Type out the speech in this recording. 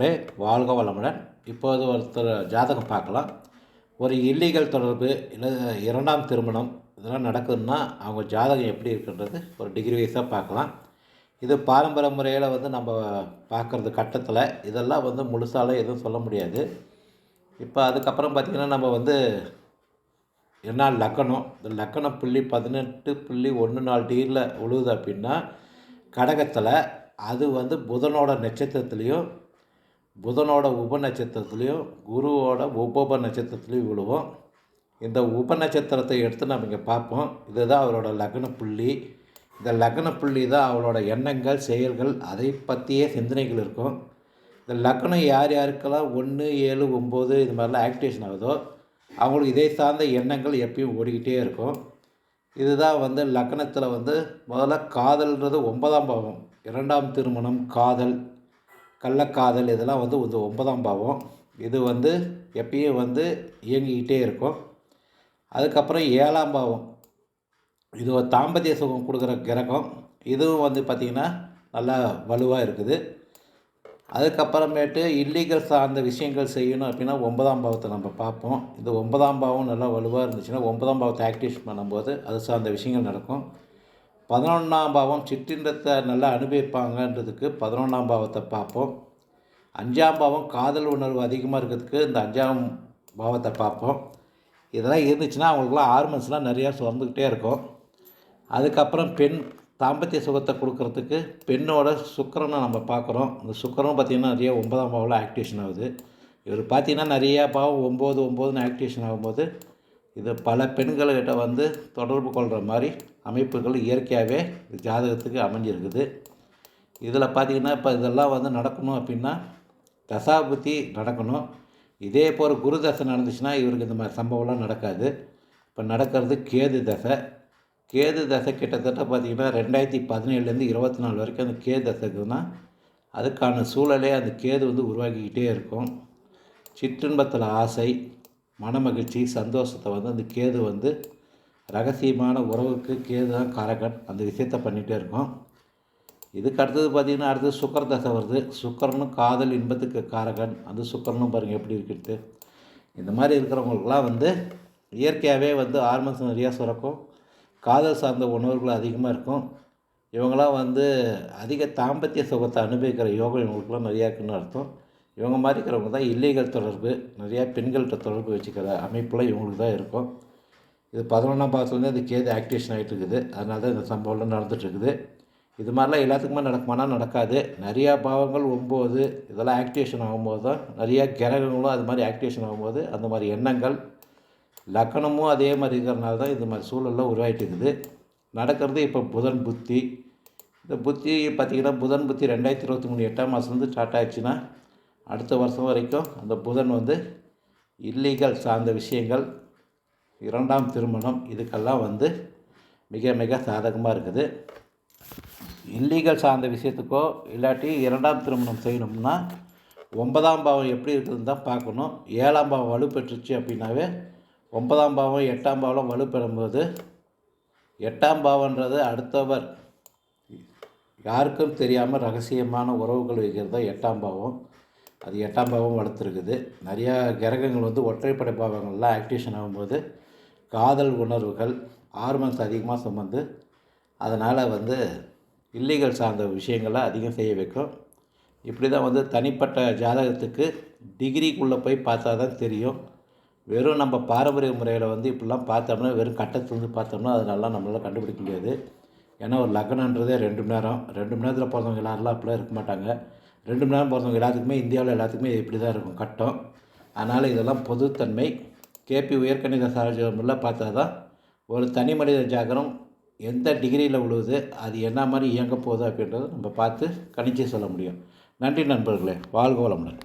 லே வாழ்க வளமுடன். இப்போது ஒருத்தர் ஜாதகம் பார்க்கலாம். ஒரு இல்லீகல் தொடர்பு இல்லை இரண்டாம் திருமணம் இதெல்லாம் நடக்குதுன்னா அவங்க ஜாதகம் எப்படி இருக்குன்றது ஒரு டிகிரி வைஸாக பார்க்கலாம். இது பாரம்பரிய முறையில் வந்து நம்ம பார்க்குறது கட்டத்தில். இதெல்லாம் வந்து முழுசால எதுவும் சொல்ல முடியாது. இப்போ அதுக்கப்புறம் பார்த்திங்கன்னா நம்ம வந்து என்ன லக்கணம் இந்த லக்கணம் புள்ளி பதினெட்டு புள்ளி ஒன்று நாலு டிகிரியில் உழுவுது அப்படின்னா கடகத்தில் அது வந்து புதனோட நட்சத்திரத்துலேயும் புதனோட உப நட்சத்திரத்துலேயும் குருவோட உபோப நட்சத்திரத்துலேயும் விழுவோம். இந்த உப நட்சத்திரத்தை எடுத்து நம்ம இங்கே பார்ப்போம். இதுதான் அவரோட லக்ன புள்ளி. இந்த லக்ன புள்ளி தான் அவளோட எண்ணங்கள் செயல்கள் அதை பற்றியே சிந்தனைகள் இருக்கும். இந்த லக்னம் யார் யாருக்கெல்லாம் ஒன்று ஏழு ஒம்பது இது மாதிரிலாம் ஆக்டிவேஷன் ஆகுதோ அவங்களுக்கு இதை சார்ந்த எண்ணங்கள் எப்பயும் ஓடிக்கிட்டே இருக்கும். இதுதான் வந்து லக்னத்தில் வந்து முதல்ல காதல்ன்றது ஒன்பதாம் பாவம். இரண்டாம் திருமணம் காதல். கள்ளக்காதல் இதெல்லாம் வந்து இது ஒன்பதாம் பாவம். இது வந்து எப்பயும் வந்து இயங்கிக்கிட்டே இருக்கும். அதுக்கப்புறம் ஏழாம் பாவம். இது ஒரு தாம்பத்திய சுகம் கொடுக்குற கிரகம். இதுவும் வந்து பார்த்திங்கன்னா நல்லா வலுவாக இருக்குது. அதுக்கப்புறமேட்டு இல்லீகல் சார்ந்த விஷயங்கள் செய்யணும் அப்படின்னா ஒன்பதாம் பாவத்தை நம்ம பார்ப்போம். இந்த ஒன்பதாம் பாவம் நல்லா வலுவாக இருந்துச்சுன்னா ஒன்பதாம் பாவத்தை ஆக்டிவேஷன் பண்ணும்போது அது சார்ந்த விஷயங்கள் நடக்கும். பதினொன்றாம் பாவம் சிற்றின்றத்தை நல்லா அனுபவிப்பாங்கன்றதுக்கு பதினொன்றாம் பாவத்தை பார்ப்போம். அஞ்சாம் பாவம் காதல் உணர்வு அதிகமாக இருக்கிறதுக்கு இந்த அஞ்சாம் பாவத்தை பார்ப்போம். இதெல்லாம் இருந்துச்சுன்னா அவங்களுக்குலாம் ஹார்மோன்ஸ்லாம் நிறையா சுரந்துக்கிட்டே இருக்கும். அதுக்கப்புறம் பெண் தாம்பத்திய சுகத்தை கொடுக்கறதுக்கு பெண்ணோட சுக்கரனை நம்ம பார்க்குறோம். இந்த சுக்கரன் பார்த்திங்கன்னா நிறைய ஒன்பதாம் பாவில் ஆக்டிவேஷன் ஆகுது. இவர் பார்த்திங்கன்னா நிறையா பாவம் ஒம்பது ஒம்போதுன்னு ஆக்டிவேஷன் ஆகும்போது இது பல பெண்கள்கிட்ட வந்து தொடர்பு கொள்கிற மாதிரி அமைப்புகள் இயற்கையாகவே ஜாதகத்துக்கு அமைஞ்சிருக்குது. இதில் பார்த்திங்கன்னா இப்போ இதெல்லாம் வந்து நடக்கணும் அப்படின்னா தசாபுத்தி நடக்கணும். இதே போல் குரு தசை நடந்துச்சுன்னா இவருக்கு இந்த மாதிரி சம்பவம்லாம் நடக்காது. இப்போ நடக்கிறது கேது தசை. கேது தசை கிட்டத்தட்ட பார்த்திங்கன்னா ரெண்டாயிரத்தி பதினேழுலேருந்து இருபத்தி நாலு வரைக்கும் அந்த கேது தசைக்குன்னா அதுக்கான சூழலே அந்த கேது வந்து உருவாக்கிக்கிட்டே இருக்கும். சிற்றின்பத்தில் ஆசை மனமகிழ்ச்சி சந்தோஷத்தை வந்து அந்த கேது வந்து ரகசியமான உறவுக்கு கேது தான் காரகன். அந்த விஷயத்த பண்ணிகிட்டே இருக்கும். இதுக்கு அடுத்தது பார்த்திங்கன்னா அடுத்தது சுக்கர தசை வருது. சுக்கரனும் காதல் இன்பத்துக்கு காரகன். அந்த சுக்கரனும் பாருங்கள் எப்படி இருக்கிறது? இந்த மாதிரி இருக்கிறவங்களுக்குலாம் வந்து இயற்கையாகவே வந்து ஹார்மோன்ஸ் நிறையா சுரக்கும். காதல் சார்ந்த உணர்வுகள் அதிகமாக இருக்கும். இவங்களாம் வந்து அதிக தாம்பத்திய சுகத்தை அனுபவிக்கிற யோகம் இவங்களுக்குலாம் நிறையா இருக்குன்னு அர்த்தம். இவங்க மாதிரி இருக்கிறவங்க தான் இல்லீகல் தொடர்பு நிறையா பெண்கள்கிட்ட தொடர்பு வச்சுக்கிற அமைப்பில் இவங்களுக்கு தான் இருக்கும். இது பதினொன்றாம் பாகத்துலேருந்து அது கேது ஆக்டிவேஷன் ஆகிட்டு இருக்குது அதனால தான் இந்த சம்பவம்லாம் நடந்துகிட்ருக்குது இது மாதிரிலாம் எல்லாத்துக்குமே நடக்குமானா நடக்காது. நிறையா பாவங்கள் ஒம்பது இதெல்லாம் ஆக்டிவேஷன் ஆகும்போது தான் நிறையா கிரகங்களும் அது மாதிரி ஆக்டிவேஷன் ஆகும்போது அந்த மாதிரி எண்ணங்கள் லக்கணமும் அதே மாதிரி இருக்கிறனால தான் இது மாதிரி சூழல்லாம் உருவாகிட்டு இருக்குது நடக்கிறது இப்போ புதன் புத்தி. இந்த புத்தி பார்த்திங்கன்னா புதன் புத்தி ரெண்டாயிரத்தி இருபத்தி மூணு எட்டாம் மாதம் வந்து ஸ்டார்ட் ஆச்சுன்னா அடுத்த வருஷம் வரைக்கும் அந்த புதன் வந்து இல்லீகல் சார்ந்த விஷயங்கள் இரண்டாம் திருமணம் இதுக்கெல்லாம் வந்து மிக மிக சாதகமாக இருக்குது. இல்லீகல் சார்ந்த விஷயத்துக்கோ இல்லாட்டி இரண்டாம் திருமணம் செய்யணும்னா ஒன்பதாம் பாவம் எப்படி இருக்குதுன்னு தான் பார்க்கணும். ஏழாம் பாவம் வலுப்பெற்றுச்சு அப்படின்னாவே ஒன்பதாம் பாவம் எட்டாம் பாவம் வலுப்பெறும்போது எட்டாம் பாவன்றது அடுத்தவர் யாருக்கும் தெரியாமல் ரகசியமான உறவுகள் வைக்கிறது தான் எட்டாம் பாவம். அது எட்டாம் பாவம் வளர்த்துருக்குது நிறையா கிரகங்கள் வந்து ஒற்றைப்படை பாவங்கள்லாம் ஆக்டிவேஷன் ஆகும்போது காதல் உணர்வுகள் ஹார்மோன்ஸ் அதிகமாக சுமந்து அதனால் வந்து இல்லீகல் சார்ந்த விஷயங்களை அதிகம் செய்ய வைக்கும். இப்படி தான் வந்து தனிப்பட்ட ஜாதகத்துக்கு டிகிரிக்குள்ளே போய் பார்த்தா தான் தெரியும். வெறும் நம்ம பாரம்பரிய முறையில் வந்து இப்படிலாம் பார்த்தோம்னா வெறும் கட்டத்துலேருந்து பார்த்தோம்னா அது நல்லா நம்மளால் கண்டுபிடிக்க முடியாது. ஏன்னா ஒரு லக்னன்றதே ரெண்டு மணி நேரம். ரெண்டு மணி நேரத்தில் பிறந்தவங்க எல்லாரெல்லாம் அப்படிலாம் இருக்க மாட்டாங்க. ரெண்டு மணி நேரம் பிறந்தவங்க எல்லாத்துக்குமே இந்தியாவில் எல்லாத்துக்குமே இப்படி தான் இருக்கும் கட்டம். அதனால் இதெல்லாம் பொதுத்தன்மை. கேபி உயர்கணித சாரஜமெல்லாம் பார்த்தா தான் ஒரு தனி மனித ஜாகரம் எந்த டிகிரியில் விழுவுது அது என்ன மாதிரி இயங்க போகுது அப்படின்றத நம்ம பார்த்து கணிச்சு சொல்ல முடியும். நன்றி நண்பர்களே வாழ்க வளமுடன்.